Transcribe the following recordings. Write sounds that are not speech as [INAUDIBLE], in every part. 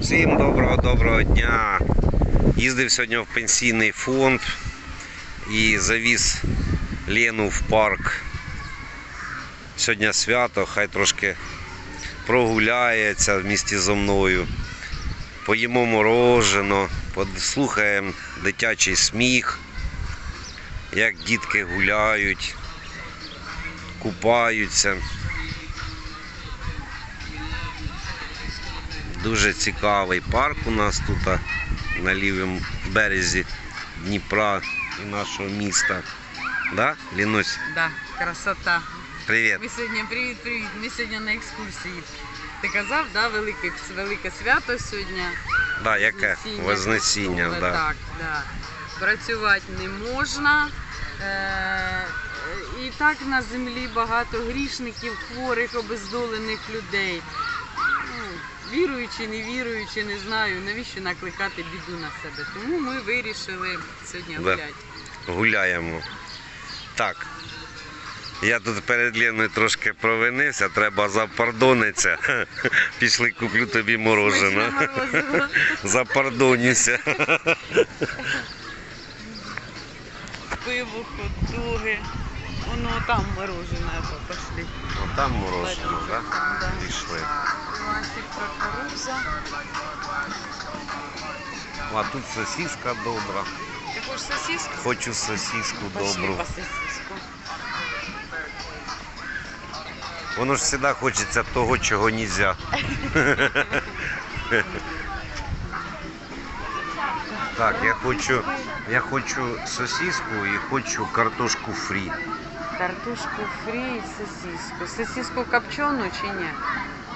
Всім доброго доброго дня. Їздив сьогодні в пенсійний фонд і завіз Лену в парк. Сьогодні свято, хай трошки прогуляється в місті зо мною. Поїмо морожено, послухаємо дитячий сміх, як дітки гуляють, купаються. Дуже цікавий парк у нас тут на лівому березі Дніпра і нашого міста. Да, Лінусь? Да, красота. Привіт. Ми сьогодні привіт, привіт. Ми сьогодні на екскурсії. Ти казав, да, велике, велике свято сьогодні. Да, яке? Вознесіння Вознесіння, да. Так, да. Працювати не можна. Е- і так на землі багато грішників, хворих, обездолених людей. Віруючи, не віруючи, не знаю, навіщо накликати біду на себе. Тому ми вирішили сьогодні Да. гуляти. Гуляємо. Так. Я тут перед Леною трошки провинився, треба запардонитися. [LAUGHS] Пішли куплю тобі морозиво. [LAUGHS] Запардонюся. пиво, хот-доги. Воно там мороженое пошли. Там морожено, так? Там, да. Пішли. Кукуруза. А тут сосиска добра. Ти хочеш сосиску? Хочу сосиску Пошли добру. по сосиску. Воно ж завжди хочеться того, чого не можна. Так, я хочу, я хочу сосиску і хочу картошку фрі. Картошку фрі і сосиску. Сосиску копчену чи ні?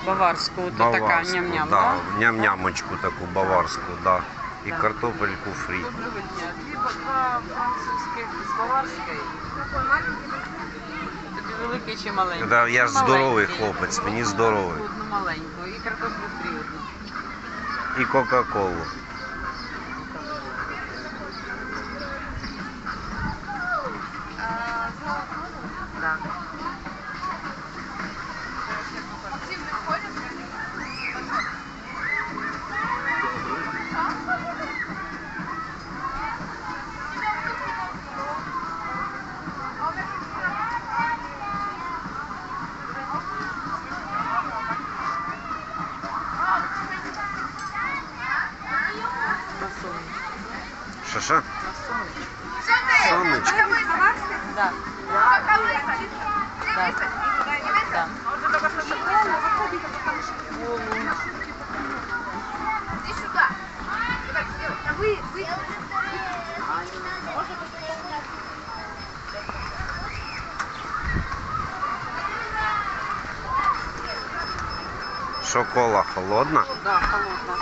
Баварську, то така Баварську, ням-ням, да, да? ням-нямочку таку баварську, да. І Да. картопельку фрі. Доброго дня. Дві два французьких з баварської. Тобі великий чи маленький? Да, я ж Маленький. здоровий хлопець, мені здоровий. Одну маленьку і картоплю фрі одну. І Кока-Колу. Що кола холодна? Да, холодна.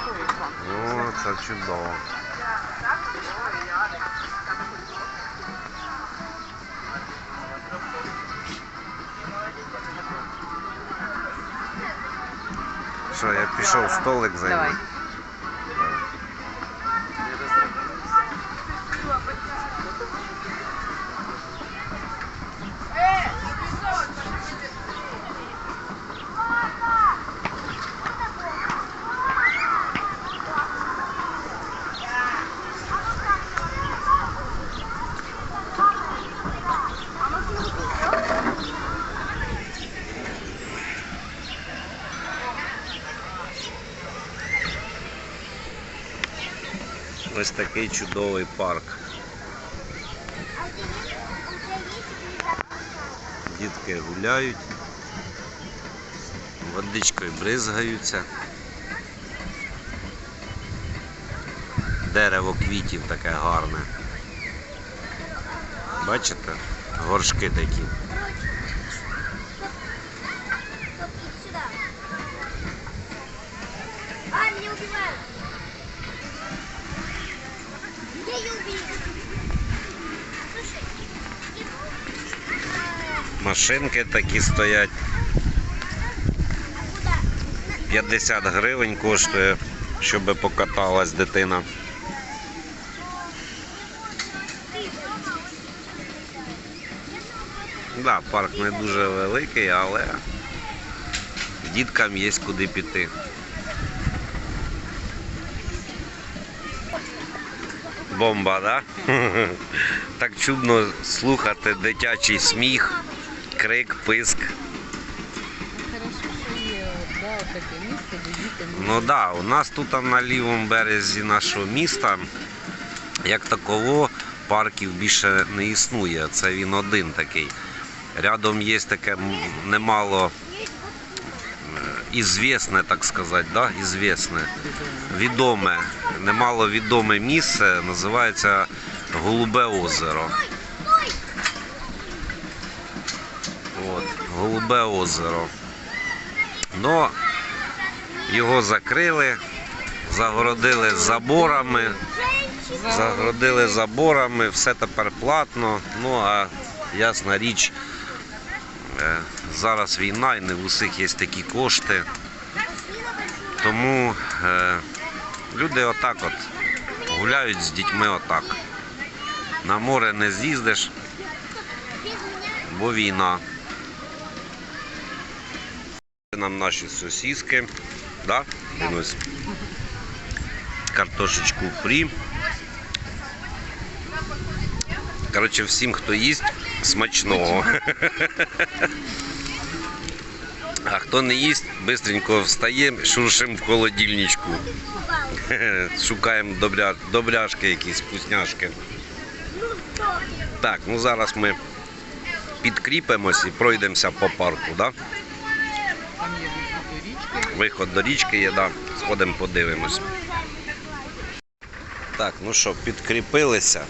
Ну, це чудово. Що, я пішов столик Давай. Ось такий чудовий парк. Дітки гуляють, водичкою бризгаються. Дерево квітів таке гарне. Бачите? Горшки такі. шинки такі стоять. 50 гривень коштує, щоб покаталась дитина. Да, парк не дуже великий, але діткам є куди піти. Бомба, да? [LAUGHS] так чудно слухати дитячий сміх крик, писк. Хорошо, що є да, таке місце, де діти Ну так, да, у нас тут на лівому березі нашого міста, як таково, парків більше не існує. Це він один такий. Рядом є таке немало е, ізвісне, так сказати, да? ізвісне, відоме, немало відоме місце, називається Голубе озеро. От, Голубе озеро. Но його закрили, загородили заборами, загородили заборами, все тепер платно. Ну а ясна річ, е, зараз війна і не в усіх є такі кошти. Тому е, люди отак от гуляють з дітьми отак. На море не з'їздиш, бо війна. Нам наші сосиски, да? Картошечку фрі. Коротше, всім, хто їсть, смачного. А хто не їсть, швидко встає, шуршим в холодильничку. Шукаємо добря... добряшки якісь, вкусняшки. Так, ну зараз ми підкріпимось і пройдемося по парку, да? Там є вихід до річки. Виход до річки є, да. Сходимо, подивимось. Так, ну що, підкріпилися.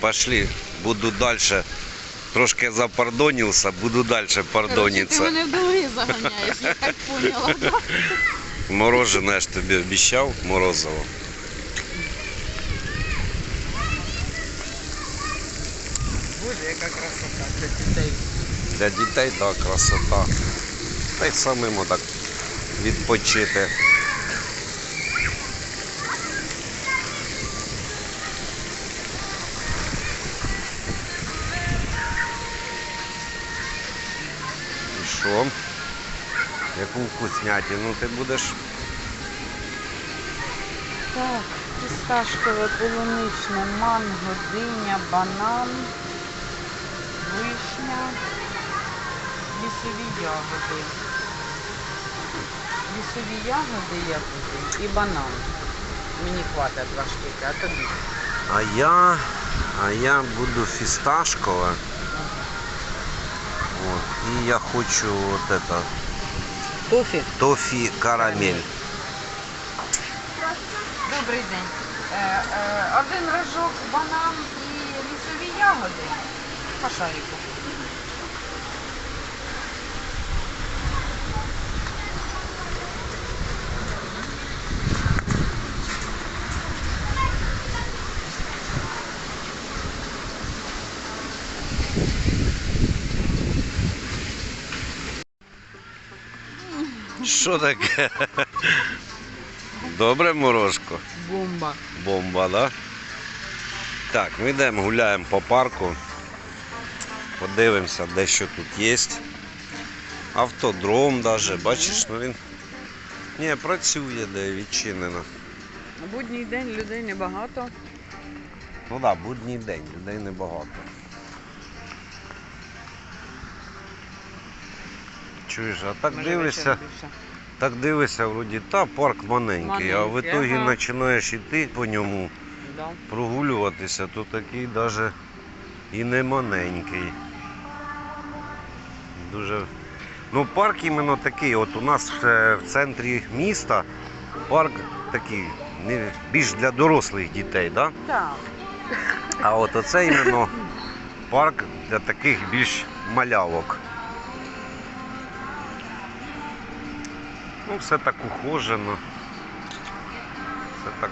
Пошли, буду далі. Трошки запардонився, буду далі Короче, ти пардонитися. мене в долги заганяєш, я так поняла. да? Морожене я ж тобі обіцяв, морозиво. Боже, яка красота для дітей. Для дітей так, красота. Та й самим отак відпочити. І що? Яку вкуснятину ти будеш? Так, фісташкове, полуничне, манго, диня, банан, вишня, лісові ягоди. Лісові ягоди я буду і банан. Мені хватить два штуки, а тобі. А я, а я буду фісташкове. От. І я хочу от это, Тофі. тофі карамель. Добрий день. Е, е, один рожок, банан і лісові ягоди. По шарику. Що таке? Добре, морожко? Бомба. Бомба, да? Так, ми йдемо, гуляємо по парку. Подивимося, де що тут є. Автодром даже, бачиш, ну він. Ні, працює, де відчинено. На будній день людей небагато. Ну так, да, будній день, людей небагато. Чуєш, а так Може, дивишся. Так дивишся, вроді, та парк маленький, а в Маленький, ітогі ага. починаєш йти по ньому. Да. прогулюватися, то такий навіть і не маленький. Дуже. Ну, парк іменно такий. От у нас в центрі міста парк такий, не, більш для дорослих дітей, да? Так. а от оце іменно [LAUGHS] парк для таких більш малявок. Ну, все так ухожено. Все так.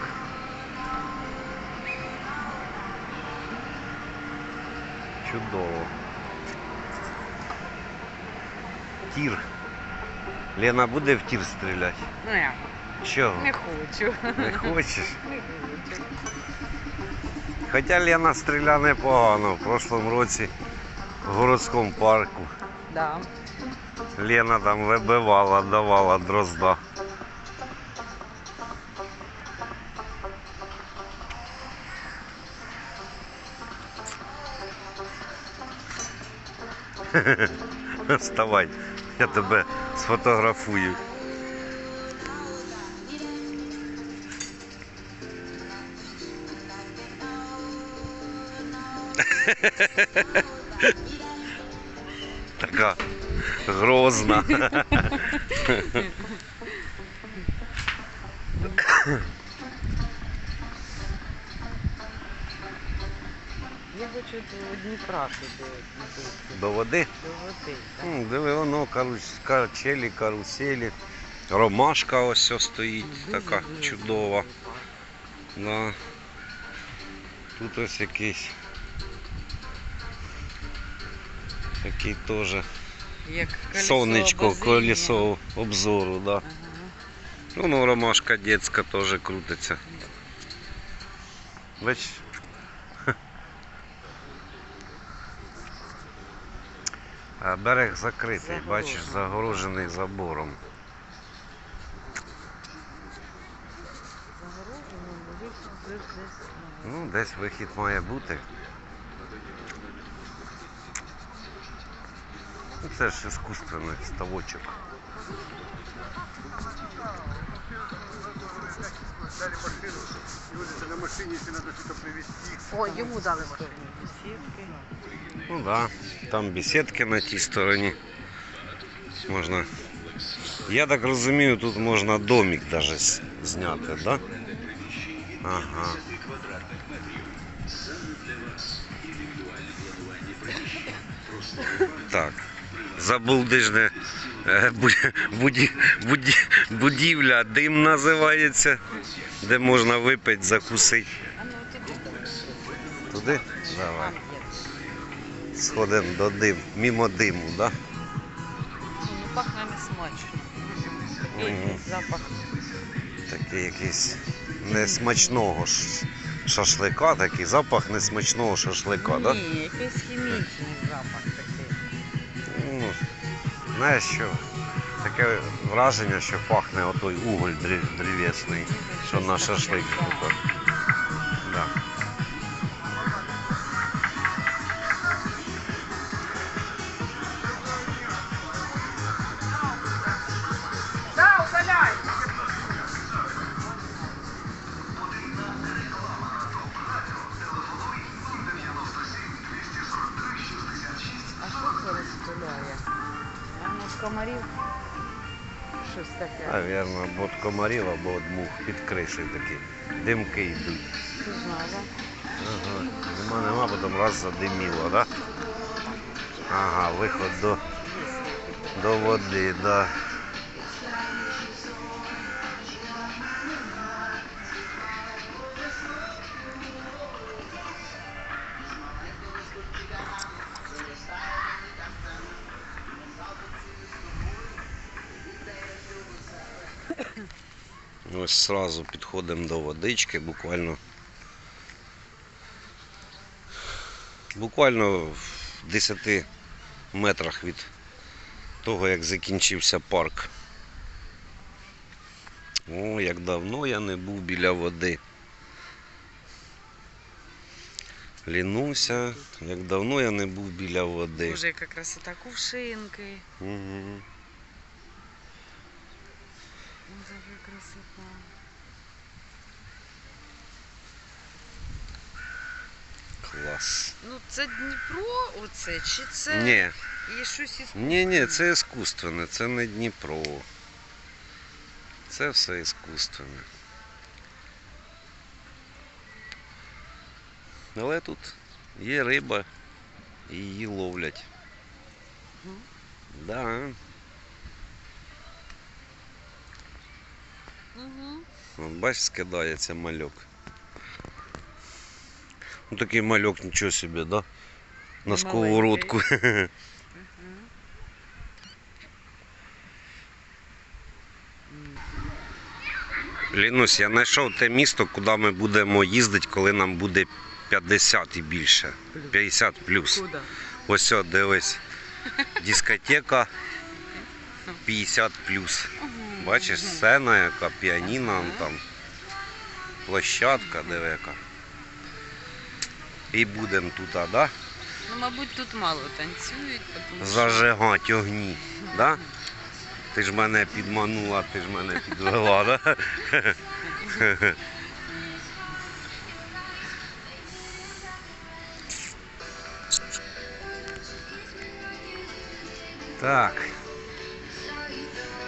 Чудово. Тір. Лена буде в тір стріляти? Ну я Чого? не хочу. Не хочеш? [LAUGHS] Не хочу. Хоча Лена стріляє непогано в прошлому році в городському парку. Да. Лена там вибивала, давала дрозда. [LAUGHS] Вставай, я тебе сфотографую. [LAUGHS] грозна. Я хочу до Дніпра туди До води. до води. так. М, Диви, воно качелі, каруселі. Ромашка ось ось стоїть, така чудова. Да. Тут ось якийсь. Такий теж Як колесо сонечко, обозріння. колесо обзору, да. Ага. Ну, ну ромашка детська теж крутиться. Бач. [LAUGHS] А берег закритий, бачиш, загорожений забором. Загорожено, вихід десь десь. Ну, десь вихід має бути. Це ж іскусственний ставочок. Дали машину, и вот это на машине, если надо что-то привезти. О, йому дали машину. Бесідки. Ну да, там беседки на тій стороні. Можна. Я так розумію, тут можна домик даже с- зняти, да? Ага. Так. Забулдижне е, бу- буді- буді- будівля, дим називається, де можна випити, закусити. Туди давай. Сходимо до дим, мимо диму, да? Ну, пахне не смачно. Запах. Такий якийсь несмачного шашлика, такий запах несмачного шашлика, да? Ні, якийсь хімічний запах такий. Знаєш що? Таке враження, що пахне отой уголь древесний, що на шашлик. Комарів? Щось таке. Навірно, або від комарів, або від мух під кришею такі. Димки йдуть. Ти знала? Ага. Нема, нема, потім раз задиміло, да? Ага, виход до, до води, да. Ось сразу підходимо до водички, буквально. Буквально в 10 метрах від того, як закінчився парк. О, як давно я не був біля води. Лінуся, як давно я не був біля води. Боже, яка красота. Кувшинки. Угу. Ну, Така красота. Клас. Ну це Дніпро оце, чи це Ні, є щось із ні, ні, це іскусственне, це не Дніпро. Це все іскусственне. Але тут є риба і її ловлять. Мгм. Да. Угу. От бач, скидається мальок. Ну такий мальок, нічого собі, да? На Маленький. сковородку. [LAUGHS] Лінусь, я знайшов те місто, куди ми будемо їздити, коли нам буде 50 і більше. 50 плюс. Ось от, дивись. [LAUGHS] Дискотека 50 плюс. Бачиш, сцена яка, піаніно там, площадка, диви яка. І будемо тут, а, да? Ну, мабуть, тут мало танцюють, тому що Зажигать огні. Да? Ти ж мене підманула, ти ж мене підвела, да? Так.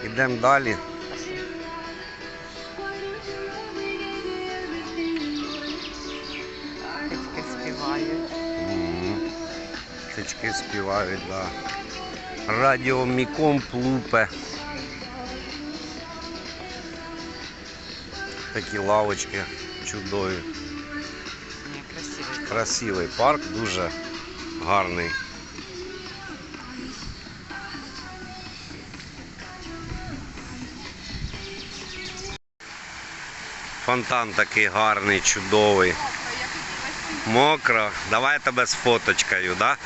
Ідемо далі. Птички співають, да. Радіо Міком плупе. Такі лавочки чудові. Красивий. Красивий парк, дуже гарний. Фонтан такий гарний, чудовий. Мокро. Давай тебе з фоточкою, да?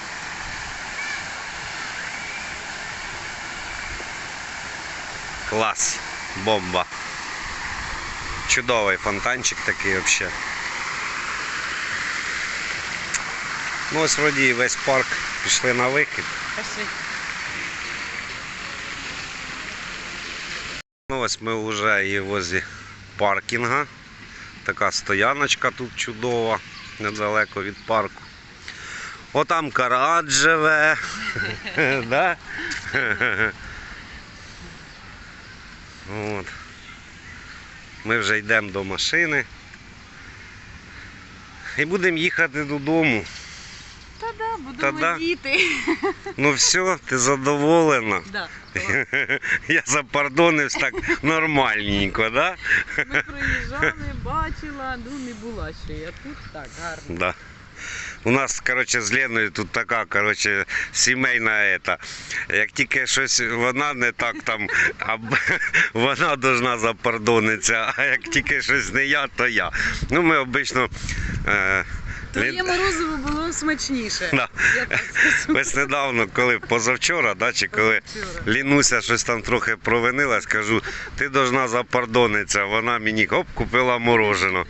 Клас. Бомба. Чудовий фонтанчик такий взагалі. Ну ось вроді і весь парк пішли на вихід. Пошли. Ну ось ми вже і возле паркінга. Така стояночка тут чудова, недалеко від парку. Отам карат живе. [LAUGHS] [LAUGHS] да? От. Ми вже йдемо до машини. І будемо їхати додому. Та-да, будемо Та-да. діти. Ну все, ти задоволена. Да. [LAUGHS] Я запардонився так нормальненько, да? Ми проїжджали, бачила, ну не була ще я тут так гарно. Да. У нас, коротше, з Леною тут така, коротше, сімейна ета. Як тільки щось вона не так там, а [LAUGHS] вона должна запардонитися, а як тільки щось не я, то я. Ну, ми обично. Е, Твоє морозиво було смачніше. Да. Ось недавно, коли позавчора, да, чи коли Позавчора. Лінуся щось там трохи провинилась, кажу, ти должна запардонитися. Вона мені оп, купила морожено.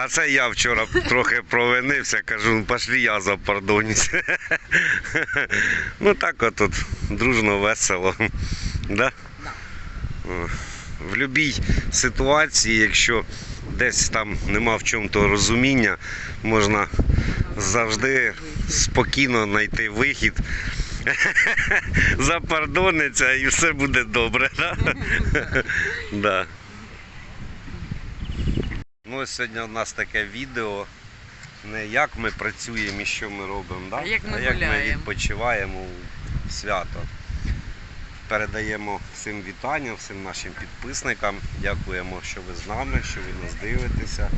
А це я вчора трохи провинився, кажу, ну пошлі я запардонюсь. Ну так от тут дружно, весело. Да? Да. В будь-якій ситуації, якщо десь там нема в чому то розуміння, можна завжди спокійно знайти вихід. Запардониться і все буде добре. Да? Ну, ось сьогодні у нас таке відео. Не як ми працюємо і що ми робимо, да? А як ми а як ми відпочиваємо у свято. Передаємо всім вітання, всім нашим підписникам. Дякуємо, що ви з нами, що ви нас дивитеся.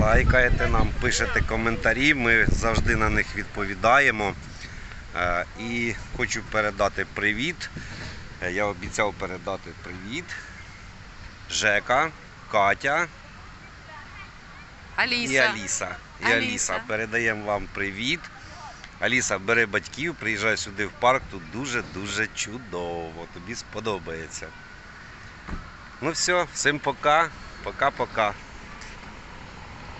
Лайкаєте нам, пишете коментарі, ми завжди на них відповідаємо. Е, І хочу передати привіт. Е, Я обіцяв передати привіт. Жека, Катя Аліса. і Аліса. І Аліса. Аліса. Передаємо вам привіт. Аліса, бери батьків, приїжджай сюди в парк, тут дуже-дуже чудово. Тобі сподобається. Ну все, всім пока. Пока-пока.